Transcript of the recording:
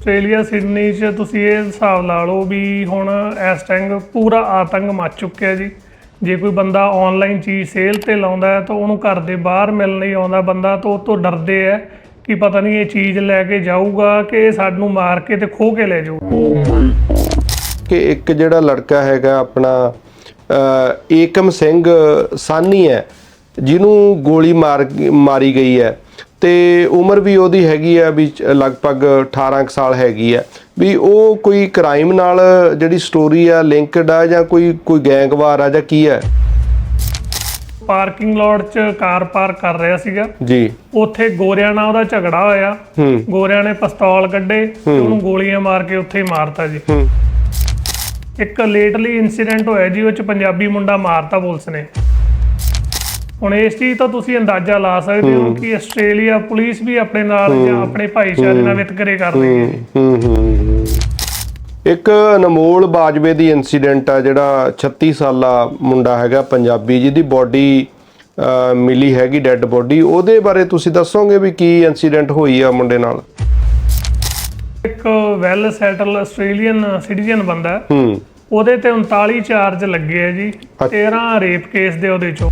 Australia, Sydney 'ਚ ਤੁਸੀਂ ਇਹ ਹਿਸਾਬ ਲਾ ਲਓ ਵੀ ਹੁਣ ਇਸ ਟਾਈਮ ਪੂਰਾ ਆਤੰਕ ਮਚ ਚੁੱਕਿਆ ਜੀ। ਜੇ ਕੋਈ ਬੰਦਾ ਆਨਲਾਈਨ ਚੀਜ਼ ਸੇਲ ਤੇ ਲਾਉਂਦਾ ਹੈ ਤਾਂ ਉਹਨੂੰ ਘਰ ਦੇ ਬਾਹਰ ਮਿਲਣ ਲਈ ਆਉਂਦਾ ਬੰਦਾ ਤਾਂ ਉਹ ਤੋਂ ਡਰਦੇ ਹੈ ਕਿ ਪਤਾ ਨਹੀਂ ਇਹ ਚੀਜ਼ ਲੈ ਕੇ ਜਾਊਗਾ ਕਿ ਸਾਨੂੰ ਮਾਰ ਕੇ ਤੇ ਖੋਹ ਕੇ ਲੈ ਜਾਊਗਾ ਕਿ ਇੱਕ ਜਿਹੜਾ ਲੜਕਾ ਹੈਗਾ ਆਪਣਾ ਏਕਮ ਸਿੰਘ, ਸਾਨੀ ਹੈ, ਜਿਹਨੂੰ ਗੋਲੀ ਮਾਰ, ਮਾਰੀ ਗਈ ਹੈ। ਤੇ ਉਮਰ ਵੀ ਉਹਦੀ ਹੈਗੀ ਆ ਵੀ ਲਗਭਗ 18 ਕੁ ਸਾਲ ਹੈਗੀ ਆ। ਵੀ ਉਹ ਕੋਈ ਕ੍ਰਾਈਮ ਨਾਲ ਜਿਹੜੀ ਸਟੋਰੀ ਆ ਲਿੰਕਡ ਆ ਜਾਂ ਕੋਈ ਕੋਈ ਗੈਂਗਵਾਰ ਆ ਜਾਂ ਕੀ ਹੈ ਪਾਰਕਿੰਗ ਲੋਟ 'ਚ ਕਾਰ ਪਾਰਕ ਕਰ ਰਿਹਾ ਸੀਗਾ। ਜੀ। ਉੱਥੇ ਗੋਰਿਆਂ ਨਾਲ ਉਹਦਾ ਝਗੜਾ ਹੋਇਆ। ਹੂੰ। ਗੋਰਿਆਂ ਨੇ ਪਿਸਤੌਲ ਕੱਢੇ ਤੇ ਉਹਨੂੰ ਗੋਲੀਆਂ ਮਾਰ ਕੇ ਉੱਥੇ ਹੀ ਮਾਰਤਾ ਜੀ। ਹੂੰ। ਇੱਕ ਲੇਟਲੀ ਇਨਸੀਡੈਂਟ ਹੋਇਆ ਜੀ ਉਹ ਚ ਪੰਜਾਬੀ ਮੁੰਡਾ ਮਾਰਤਾ ਪੁਲਿਸ ਨੇ। ਹੁਣ ਇਸ ਚੀਜ਼ ਤੋਂ ਤੁਸੀਂ ਅੰਦਾਜ਼ਾ ਲਾ ਸਕਦੇ ਹੋ ਕਿ ਆਸਟ੍ਰੇਲੀਆ ਪੁਲਿਸ ਵੀ ਆਪਣੇ ਨਾਲ ਜਾਂ ਆਪਣੇ ਭਾਈਚਾਰੇ ਨਾਲ ਵਿਤਕਰੇ ਕਰ ਰਹੀ ਹੈ ਹੂੰ। ਹੂੰ ਹੂੰ। ਇੱਕ ਅਨਮੋਲ ਬਾਜਵੇ ਦੀ ਇਨਸੀਡੈਂਟ ਆ ਜਿਹੜਾ 36 ਸਾਲਾ ਮੁੰਡਾ ਹੈਗਾ ਪੰਜਾਬੀ ਜਿਹਦੀ ਬਾਡੀ ਮਿਲੀ ਹੈਗੀ ਡੈੱਡ ਬਾਡੀ ਉਹਦੇ ਬਾਰੇ ਤੁਸੀਂ ਦੱਸੋਗੇ ਵੀ ਕੀ ਇਨਸੀਡੈਂਟ ਹੋਈ ਆ ਮੁੰਡੇ ਨਾਲ? ਇੱਕ ਵੈਲ ਸੈਟਲ ਆਸਟ੍ਰੇਲੀਅਨ ਸਿਟੀਜ਼ਨ ਬੰਦਾ ਉਹਦੇ ਤੇ 39 ਚਾਰਜ ਲੱਗੇ ਆ ਜੀ 13 ਰੇਪ ਕੇਸ ਦੇ ਉਹਦੇ ਚੋਂ।